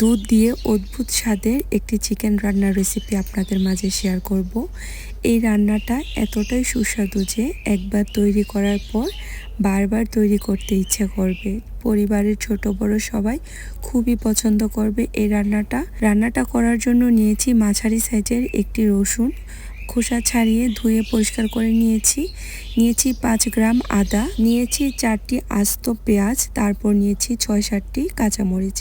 দুধ দিয়ে অদ্ভুত স্বাদের একটি চিকেন রান্নার রেসিপি আপনাদের মাঝে শেয়ার করব। এই রান্নাটা এতটাই সুস্বাদু যে একবার তৈরি করার পর বারবার তৈরি করতে ইচ্ছে করবে। পরিবারের ছোট বড় সবাই খুবই পছন্দ করবে এই রান্নাটা। রান্নাটা করার জন্য নিয়েছি মাঝারি সাইজের একটি রসুন, খোসা ছাড়িয়ে ধুয়ে পরিষ্কার করে নিয়েছি। নিয়েছি পাঁচ গ্রাম আদা, নিয়েছি চারটি আস্ত পেঁয়াজ, তারপর নিয়েছি ছয় সাতটি কাঁচামরিচ।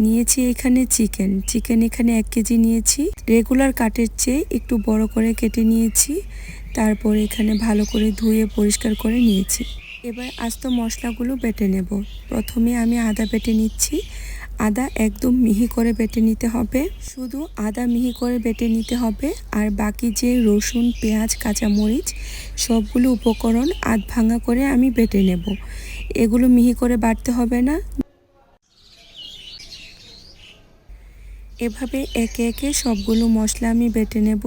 নিয়েছি এখানে চিকেন। চিকেন এখানে এক কেজি নিয়েছি। রেগুলার কাটের চেয়ে একটু বড় করে কেটে নিয়েছি। তারপর এখানে ভালো করে ধুয়ে পরিষ্কার করে নিয়েছি। এবার আস্ত মশলাগুলো বেটে নেব। প্রথমে আমি আদা বেটে নিচ্ছি। আদা একদম মিহি করে বেটে নিতে হবে। শুধু আদা মিহি করে বেটে নিতে হবে। আর বাকি যে রসুন, পেঁয়াজ, কাঁচামরিচ, সবগুলো উপকরণ আধ ভাঙা করে আমি বেটে নেব। এগুলো মিহি করে বাটতে হবে না। এভাবে একে একে সবগুলো মশলা আমি বেটে নেব।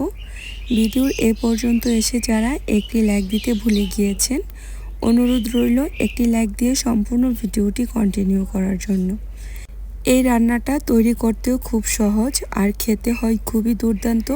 ভিডিওর এ পর্যন্ত এসে যারা একটি লাইক দিতে ভুলে গিয়েছেন, অনুরোধ রইল একটি লাইক দিয়ে সম্পূর্ণ ভিডিওটি কন্টিনিউ করার জন্য। এই রান্নাটা তৈরি করতেও খুব সহজ আর খেতে হয় খুবই দুর্দান্ত।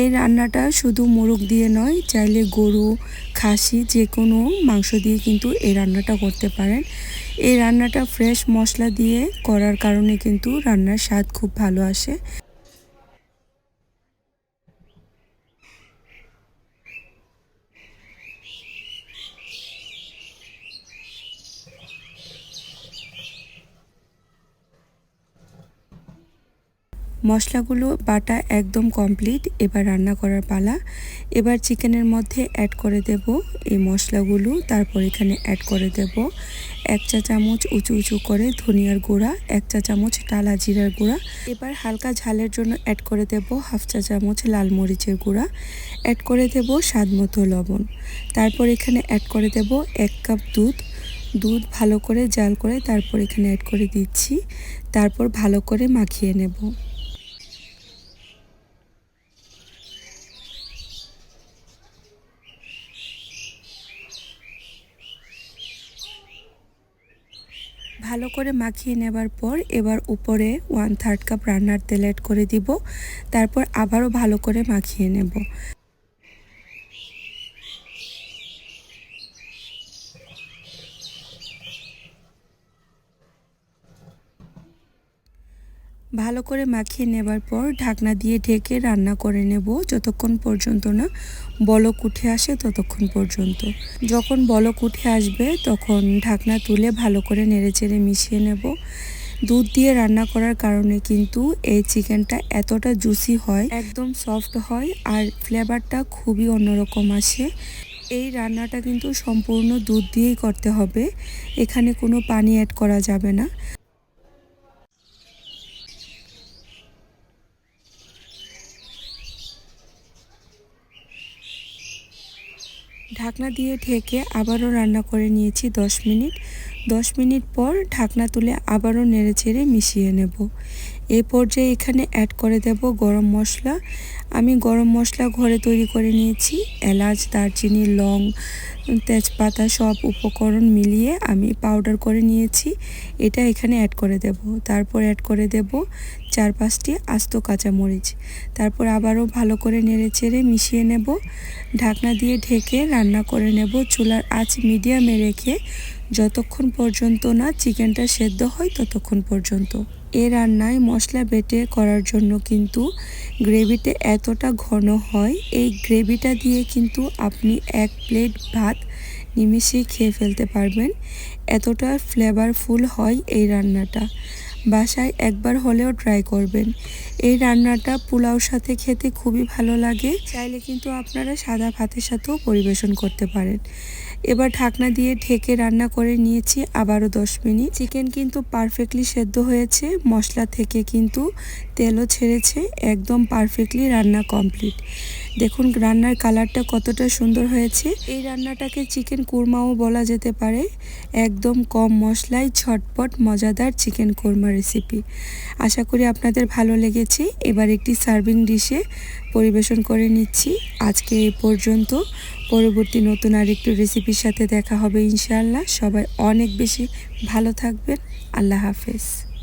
এই রান্নাটা শুধু মোরগ দিয়ে নয়, চাইলে গরু, খাসি যে কোনো মাংস দিয়ে কিন্তু এই রান্নাটা করতে পারেন। এই রান্নাটা ফ্রেশ মশলা দিয়ে করার কারণে কিন্তু রান্নার স্বাদ খুব ভালো আসে। মশলাগুলো বাটা একদম কমপ্লিট এবার রান্না করার পালা। এবার চিকেনের মধ্যে অ্যাড করে দেব এই মশলাগুলো, তারপর এখানে অ্যাড করে দেব এক চা চামচ উঁচু উঁচু করে ধনিয়ার গুঁড়া, এক চা চামচ টালা জিরার গুঁড়া। এবার হালকা ঝালের জন্য অ্যাড করে দেব হাফ চা চামচ লাল মরিচের গুঁড়া। অ্যাড করে দেব স্বাদ মতো লবণ। তারপর এখানে অ্যাড করে দেব এক কাপ দুধ। দুধ ভালো করে জাল করে তারপর এখানে অ্যাড করে দিচ্ছি। তারপর ভালো করে মাখিয়ে নেব। ভালো করে মাখিয়ে নেবার পর এবার উপরে ওয়ান থার্ড কাপ রান্নার তেল অ্যাড করে দিব। তারপর আবারও ভালো করে মাখিয়ে নেব। ভালো করে মাখিয়ে নেবার পর ঢাকনা দিয়ে ঢেকে রান্না করে নেব যতক্ষণ পর্যন্ত না বলক উঠে আসে ততক্ষণ পর্যন্ত। যখন বলক উঠে আসবে তখন ঢাকনা তুলে ভালো করে নেড়েচেড়ে মিশিয়ে নেব। দুধ দিয়ে রান্না করার কারণে কিন্তু এই চিকেনটা এতটা জুসি হয়, একদম সফট হয় আর ফ্লেভারটা খুবই অন্যরকম আসে। এই রান্নাটা কিন্তু সম্পূর্ণ দুধ দিয়েই করতে হবে, এখানে কোনো পানি অ্যাড করা যাবে না। ঢাকনা দিয়ে ঢেকে আবারও রান্না করে নিয়েছি দশ মিনিট। দশ মিনিট পর ঢাকনা তুলে আবারও নেড়ে চেড়ে মিশিয়ে নেব। এই পর্যায়ে এখানে অ্যাড করে দেব গরম মশলা। আমি গরম মশলা ঘরে তৈরি করে নিয়েছি। এলাচ, দারচিনি, লং, তেজপাতা সব উপকরণ মিলিয়ে আমি পাউডার করে নিয়েছি। এটা এখানে অ্যাড করে দেব। তারপর অ্যাড করে দেব চার পাঁচটি আস্ত কাঁচামরিচ। তারপর আবারও ভালো করে নেড়ে চেড়ে মিশিয়ে নেব। ঢাকনা দিয়ে ঢেকে রান্না করে নেব। চুলার আঁচ মিডিয়ামে রেখে যতক্ষণ পর্যন্ত না চিকেনটা সেদ্ধ হয় ততক্ষণ পর্যন্ত। এ রান্নায় মশলা বেটে করার জন্য কিন্তু গ্রেভিটা এতটা ঘন হয়, এই গ্রেভিটা দিয়ে কিন্তু আপনি এক প্লেট ভাত নিমিশেই খেয়ে ফেলতে পারবেন। এতটা ফ্লেভারফুল হয় এই রান্নাটা। বাসায় একবার হলেও ট্রাই করবেন। এই রান্নাটা পোলাওর সাথে খেতে খুবই ভালো লাগে। চাইলে কিন্তু আপনারা সাদা ভাতের সাথেও পরিবেশন করতে পারেন। এবার ঢাকনা দিয়ে ঢেকে রান্না করে নিয়েছি আবারও দশ মিনিট। চিকেন কিন্তু পারফেক্টলি সেদ্ধ হয়েছে। মশলা থেকে কিন্তু তেলও ছেড়েছে। একদম পারফেক্টলি রান্না কমপ্লিট দেখুন রান্নার কালারটা কতটা সুন্দর হয়েছে। এই রান্নাটাকে চিকেন কুরমাও বলা যেতে পারে। একদম কম মশলায় ঝটপট মজাদার চিকেন কোরমা রেসিপি। আশা করি আপনাদের ভালো লেগেছে। এবার একটি সার্ভিং ডিশে পরিবেশন করে নিচ্ছি। আজকে এ পর্যন্ত। পরবর্তী নতুন আরেকটু রেসিপির সাথে দেখা হবে ইনশাআল্লাহ। সবাই অনেক বেশি ভালো থাকবেন। আল্লাহ হাফেজ।